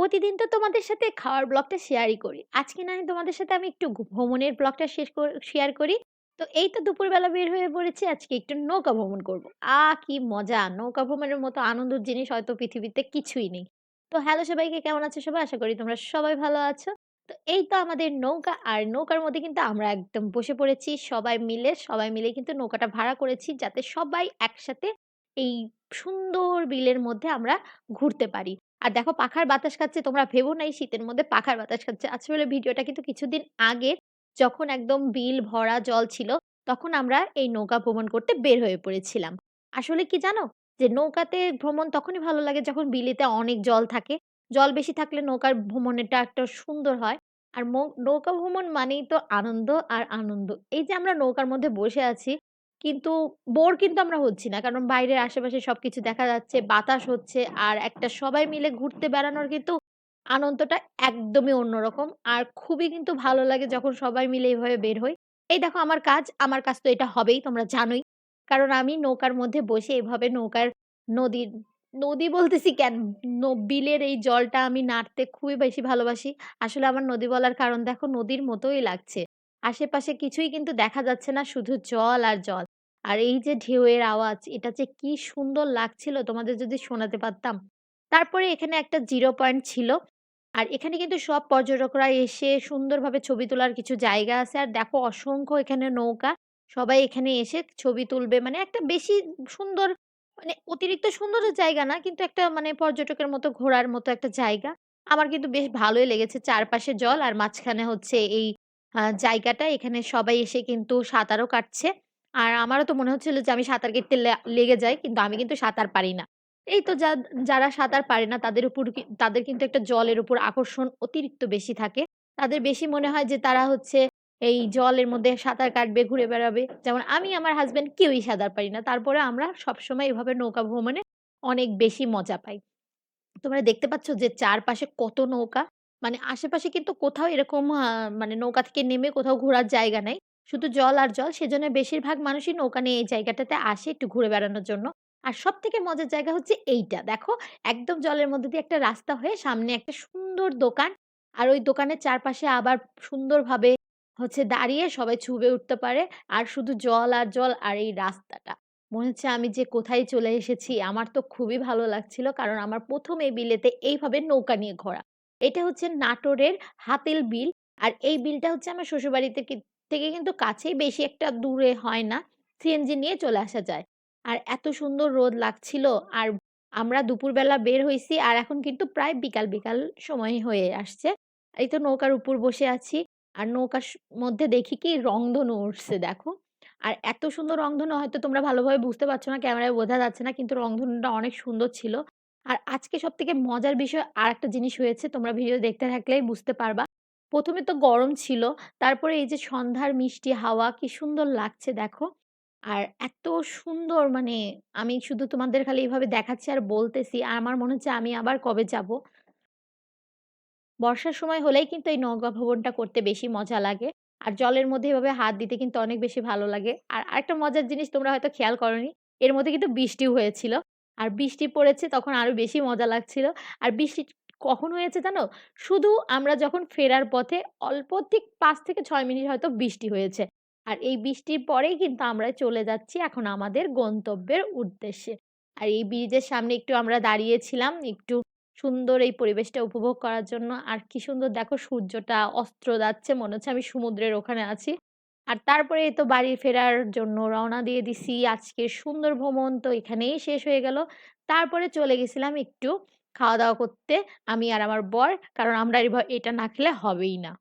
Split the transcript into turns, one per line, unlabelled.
প্রতিদিন তো তোমাদের সাথে খাওয়ার ব্লগটা শেয়ারই করি। আজকে না তোমাদের সাথে আমি একটু ভ্রমণের ব্লগটা শেষ শেয়ার করি। তো এই তো দুপুরবেলা বের হয়ে পড়েছি, আজকে একটু নৌকা ভ্রমণ করব। আহ! কি মজা! নৌকা ভ্রমণের মতো আনন্দের জিনিস হয়তো পৃথিবীতে কিছুই নেই। তো হ্যালো সবাইকে, কেমন আছো সবাই? আশা করি তোমরা সবাই ভালো আছো। তো এই তো আমাদের নৌকা, আর নৌকার মধ্যে কিন্তু আমরা একদম বসে পড়েছি, সবাই মিলে। সবাই মিলে কিন্তু নৌকাটা ভাড়া করেছি যাতে সবাই একসাথে এই সুন্দর বিলের মধ্যে আমরা ঘুরতে পারি। আর দেখো পাখার বাতাস খাচ্ছে তোমরা ভেবো না এই শীতের মধ্যে পাখার বাতাস খাচ্ছে। আসলে ভিডিওটা কিন্তু কিছুদিন আগের যখন একদম বিল ভরা জল ছিল, তখন আমরা এই নৌকা ভ্রমণ করতে বের হয়ে পড়েছিলাম। আসলে কি জানো? যে নৌকাতে ভ্রমণ তখনই ভালো লাগে যখন বিলেতে অনেক জল থাকে। জল বেশি থাকলে নৌকার ভ্রমণেরটা একটা সুন্দর হয়। আর নৌকা ভ্রমণ মানেই তো আনন্দ আর আনন্দ। এই যে আমরা নৌকার মধ্যে বসে আছি কিন্তু বোর কিন্তু আমরা হচ্ছি না। কারণ বাইরের আশেপাশে সবকিছু দেখা যাচ্ছে, বাতাস হচ্ছে আর একটা সবাই মিলে ঘুরতে বেড়ানোর কিন্তু আনন্দটা একদমই অন্যরকম। আর খুবই কিন্তু ভালো লাগে যখন সবাই মিলে এইভাবে বের হই। এই দেখো আমার কাজ, আমার কাজ তো এটা হবেই তোমরা জানোই। কারণ আমি নৌকার মধ্যে বসে এভাবে নৌকার নদীর নদী বলতেছি কেন? বিলের এই জলটা আমি নাড়তে খুবই বেশি ভালোবাসি। আসলে আমার নদী বলার কারণ দেখো নদীর মতোই লাগছে। আশেপাশে কিছুই কিন্তু দেখা যাচ্ছে না শুধু জল আর জল। আর এই যে ঢেউয়ের আওয়াজ, এটা যে কি সুন্দর লাগছিল তোমাদের যদি শোনাতে পারতাম। তারপরে এখানে একটা জিরো পয়েন্ট ছিল। আর এখানে কিন্তু সব পর্যটকরা এসে সুন্দরভাবে ছবি তোলার কিছু জায়গা আছে। আর দেখো অসংখ্য এখানে নৌকা। সবাই এখানে এসে ছবি তুলবে। মানে একটা বেশি সুন্দর মানে অতিরিক্ত সুন্দর জায়গা না, কিন্তু একটা মানে পর্যটকের মতো ঘোরার মতো একটা জায়গা। আমার কিন্তু বেশ ভালোই লেগেছে। চারপাশে জল আর মাঝখানে হচ্ছে এই জায়গাটা। এখানে সবাই এসে কিন্তু সাঁতারও কাটছে। আর আমারও তো মনে হচ্ছিল যে আমি সাঁতার কেটতে লেগে যাই। কিন্তু আমি কিন্তু সাঁতার পারি না। এই তো যারা সাঁতার পারে না তাদের উপর তাদের কিন্তু একটা জলের উপর আকর্ষণ অতিরিক্ত বেশি থাকে। তাদের বেশি মনে হয় যে তারা হচ্ছে এই জলের মধ্যে সাঁতার কাটবে, ঘুরে বেড়াবে। যেমন আমি আমার হাজব্যান্ড কেউই সাঁতার পারি না। তারপরে আমরা সবসময় এভাবে নৌকা ভ্রমণে অনেক বেশি মজা পাই। তোমরা দেখতে পাচ্ছ যে চারপাশে কত নৌকা। মানে আশেপাশে কিন্তু কোথাও এরকম মানে নৌকা থেকে নেমে কোথাও ঘোরার জায়গা নাই। শুধু জল আর জল। সেজন্য বেশিরভাগ মানুষই নৌকা নিয়ে এই জায়গাটাতে আসে একটু ঘুরে বেড়ানোর জন্য। আর সবথেকে মজার জায়গা হচ্ছে এইটা। দেখো, একদম জলের মধ্যে দিয়ে একটা রাস্তা হয়ে সামনে একটা সুন্দর দোকান। আর ওই দোকানের চারপাশে আবার সুন্দরভাবে হচ্ছে দাঁড়িয়ে সবাই ছুবে উঠতে পারে। আর শুধু জল আর জল আর এই রাস্তাটা। মনে হচ্ছে আমি যে কোথায় চলে এসেছি। আমার তো খুবই ভালো লাগছিল। কারণ আমার ১ম এই বিলেতে এইভাবে নৌকা নিয়ে ঘোরা। এটা হচ্ছে নাটোরের হাতিল বিল। আর এই বিলটা হচ্ছে আমার শ্বশুরবাড়ি থেকে কিন্তু কাছেই বেশি একটা দূরে হয় না। সিএনজি নিয়ে চলে আসা যায়। আর এত সুন্দর রোদ লাগছিল। আর আমরা দুপুরবেলা বের হয়েছি আর এখন কিন্তু প্রায় বিকাল, বিকাল সময় হয়ে আসছে। এই তো নৌকার উপর বসে আছি। আর নৌকার মধ্যে দেখি কি রংধনু উঠছে দেখো। আর এত সুন্দর রংধনু হয়তো তোমরা ভালোভাবে বুঝতে পারছ না, ক্যামেরায় বোঝা যাচ্ছে না। কিন্তু রংধনুটা অনেক সুন্দর ছিল। আর আজকে সব থেকে মজার বিষয় আর একটা জিনিস হয়েছে তোমরা ভিডিও দেখতে থাকলেই বুঝতে পারবা। ১ম এ তো গরম ছিল। তারপরে এই যে সন্ধ্যার মিষ্টি হাওয়া, কি সুন্দর লাগছে দেখো। আর এত সুন্দর মানে আমি শুধু তোমাদের খালি এভাবে দেখাচ্ছি আর বলতেছি। আর আমার মনে হচ্ছে আমি আবার কবে যাব বর্ষার সময় হলেই কিন্তু এই নৌকা ভ্রমণটা করতে বেশি মজা লাগে। আর জলের মধ্যে এভাবে হাত দিতে কিন্তু অনেক বেশি ভালো লাগে। আর আরেকটা মজার জিনিস তোমরা হয়তো খেয়াল করোনি। এর মধ্যে কিন্তু বৃষ্টিও হয়েছিল। আর বৃষ্টি পড়েছে তখন আরও বেশি মজা লাগছিল। আর বৃষ্টি কখন হয়েছে জানো? শুধু আমরা যখন ফেরার পথে অল্প ঠিক পাঁচ থেকে ছয় মিনিট হয়তো বৃষ্টি হয়েছে। আর এই বৃষ্টির পরেই কিন্তু আমরা চলে যাচ্ছি এখন আমাদের গন্তব্যের উদ্দেশ্যে। আর এই ব্রিজের সামনে একটু আমরা দাঁড়িয়েছিলাম। একটু সুন্দর এই পরিবেশটা উপভোগ করার জন্য। আর কি সুন্দর দেখো সূর্যটা অস্ত্র যাচ্ছে। মনে হচ্ছে আমি সমুদ্রের ওখানে আছি। আর তারপরে তো বাড়ি ফেরার জন্য রওনা দিয়ে দিছি। আজকের সুন্দর ভ্রমণ তো এখানেই শেষ হয়ে গেল। তারপরে চলে গেছিলাম একটু খাওয়া-দাওয়া করতে আমি আর আমার বর। কারণ আমরা এটা না খেলে হবেই না।